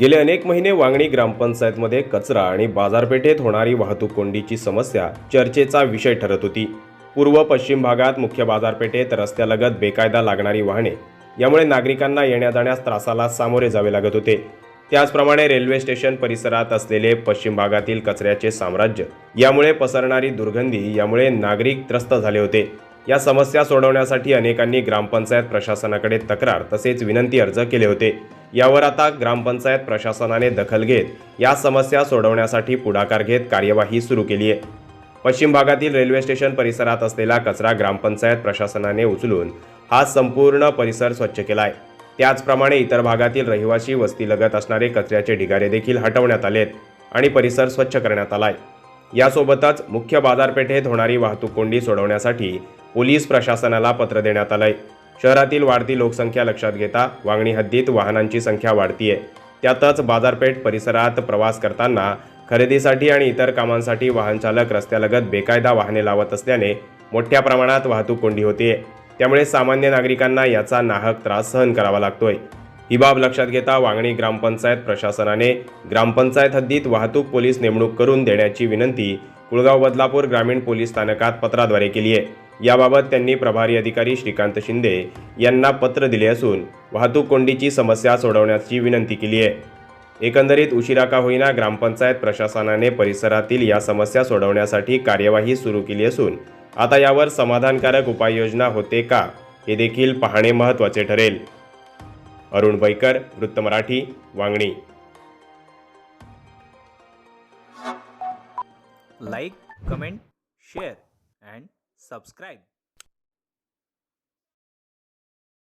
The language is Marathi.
गेले अनेक महिने वांगणी ग्रामपंचायतमध्ये कचरा आणि बाजारपेठेत होणारी वाहतूक कोंडीची समस्या चर्चेचा विषय ठरत होती. पूर्व पश्चिम भागात मुख्य बाजारपेठेत रस्त्यालगत बेकायदा लागणारी वाहने यामुळे नागरिकांना येण्या जाण्यास त्रासाला सामोरे जावे लागत होते. त्याचप्रमाणे रेल्वे स्टेशन परिसरात असलेले पश्चिम भागातील कचऱ्याचे साम्राज्य यामुळे पसरणारी दुर्गंधी यामुळे नागरिक त्रस्त झाले होते. या समस्या सोडवण्यासाठी अनेकांनी ग्रामपंचायत प्रशासनाकडे तक्रार तसेच विनंती अर्ज केले होते. यावर आता ग्रामपंचायत प्रशासनाने दखल घेत या समस्या सोडवण्यासाठी पुढाकार घेत कार्यवाही सुरू केली आहे. पश्चिम भागातील रेल्वे स्टेशन परिसरात असलेला कचरा ग्रामपंचायत प्रशासनाने उचलून हा संपूर्ण परिसर स्वच्छ केला आहे त्याचप्रमाणे इतर भागातील रहिवासी वस्तीलगत असणारे कचऱ्याचे ढिगारे देखील हटवण्यात आलेत आणि परिसर स्वच्छ करण्यात आला आहे यासोबतच मुख्य बाजारपेठेत होणारी वाहतूक कोंडी सोडवण्यासाठी पोलीस प्रशासनाला पत्र देण्यात आलंय. शहरातील वाढती लोकसंख्या लक्षात घेता वांगणी हद्दीत वाहनांची संख्या वाढतीये. त्यातच बाजारपेठ परिसरात प्रवास करताना खरेदीसाठी आणि इतर कामांसाठी वाहनचालक रस्त्यालगत बेकायदा वाहने लावत असल्याने मोठ्या प्रमाणात वाहतूक कोंडी होतीये. त्यामुळे सामान्य नागरिकांना याचा नाहक त्रास सहन करावा लागतोय. ही बाब लक्षात घेता वांगणी ग्रामपंचायत प्रशासनाने ग्रामपंचायत हद्दीत वाहतूक पोलीस नेमणूक करून देण्याची विनंती कुळगाव बदलापूर ग्रामीण पोलीस स्थानकात पत्राद्वारे केली आहे. याबाबत त्यांनी प्रभारी अधिकारी श्रीकांत शिंदे यांना पत्र दिले असून वाहतूक कोंडीची समस्या सोडवण्याची विनंती केली आहे. एकंदरीत उशिरा का होईना ग्रामपंचायत प्रशासनाने परिसरातील या समस्या सोडवण्यासाठी कार्यवाही सुरू केली असून आता यावर समाधानकारक उपाययोजना होते का हे देखील पाहणे महत्त्वाचे ठरेल. अरुण बैकर वृत्त Marathi Vangani. Like comment share and subscribe